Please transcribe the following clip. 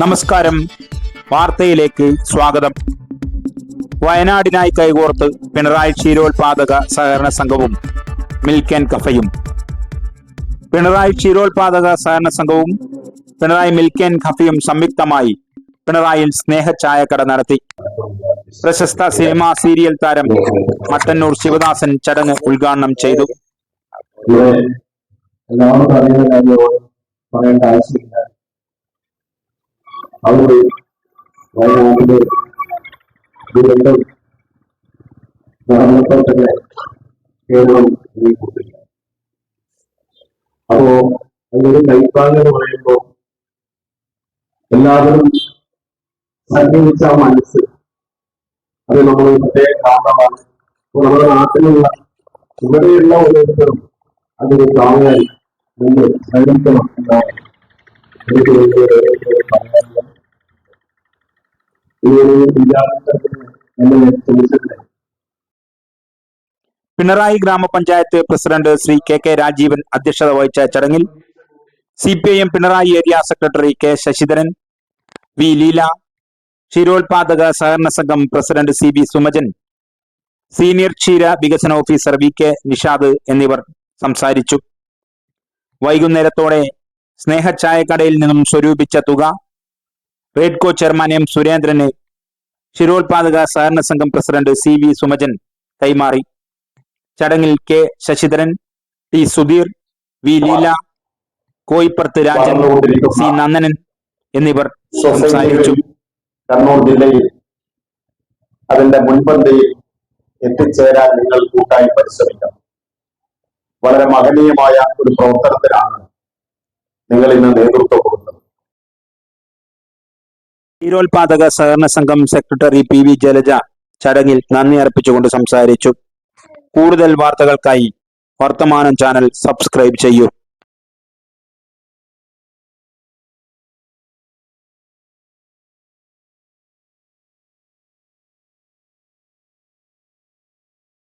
നമസ്കാരം. വാർത്തയിലേക്ക് സ്വാഗതം. വയനാടിനായി കൈകോർത്ത് പിണറായി ക്ഷീരോത്പാദക സഹകരണ സംഘവും മിൽക്ക് ആൻഡ് കഫയും. പിണറായി ക്ഷീരോത്പാദക സഹകരണ സംഘവും പിണറായി മിൽക്ക് ആൻഡ് കഫയും സംയുക്തമായി പിണറായിൽ സ്നേഹചായക്കട നടത്തി. പ്രശസ്ത സിനിമാ സീരിയൽ താരം മട്ടന്നൂർ ശിവദാസൻ ചടങ്ങ് ഉദ്ഘാടനം ചെയ്തു. പറയേണ്ട അവർ വയനാടിന്റെ ദുരന്തം നടന്നപ്പോൾ കേരളം കൂട്ടില്ല അപ്പോ അതിനൊരു കൈപ്പാങ് എന്ന് പറയുമ്പോൾ എല്ലാവരും ആ മനസ്സ് അത് നമ്മൾ പ്രത്യേക കാരണമാണ്. നമ്മുടെ നാട്ടിലുള്ള ഇവിടെയുള്ള ഓരോരുത്തരും അതൊരു താങ്ങായി നമ്മൾ സൈനിക്കണം എന്നാണ് എനിക്ക് പറയാനുള്ളത് ഈ ഒരു വിചാരത്തിന് എന്നെ ക്ഷണിച്ചിട്ടുണ്ട് Pinarayi Grama Panchayat president Shri K K Rajeevan അധ്യക്ഷത വഹിച്ച ചടങ്ങിൽ C P I M Pinarayi area secretary K Sasidharan V Leela ക്ഷീരോത്പാദക സഹകരണ സംഘം president C B Sumajan senior ക്ഷീര വികസന ഓഫീസർ വി കെ നിഷാദ് എന്നിവർ സംസാരിച്ചു. വൈകുന്നേരത്തോടെ സ്നേഹ ചായക്കടയിൽ നിന്നും സ്വരൂപിച്ച തുക റേഡ്കോ ചെയർമാൻ എം സുരേന്ദ്രന് ക്ഷീരോത്പാദക സഹകരണ സംഘം പ്രസിഡന്റ് സി വി സുമജൻ കൈമാറി. ചടങ്ങിൽ K Sasidharan T Sudheer V Leela Koipparth Rajan C Nandanan എന്നിവർ സംസാരിച്ചു. കണ്ണൂർ ജില്ലയിൽ അതിന്റെ മുൻപന്തിയിൽ എത്തിച്ചേരാൻ നിങ്ങൾ കൂട്ടായി പരിശ്രമിക്കണം. വളരെ മഹനീയമായ ഒരു പ്രവർത്തനത്തിനാണ് നിങ്ങൾ ഇന്ന് നേതൃത്വം ക്ഷീരോത്പാദക സഹകരണ സംഘം സെക്രട്ടറി പി വി ജലജ ചടങ്ങിൽ നന്ദി അർപ്പിച്ചുകൊണ്ട് സംസാരിച്ചു. കൂടുതൽ വാർത്തകൾക്കായി വർത്തമാനം ചാനൽ സബ്സ്ക്രൈബ് ചെയ്യൂ.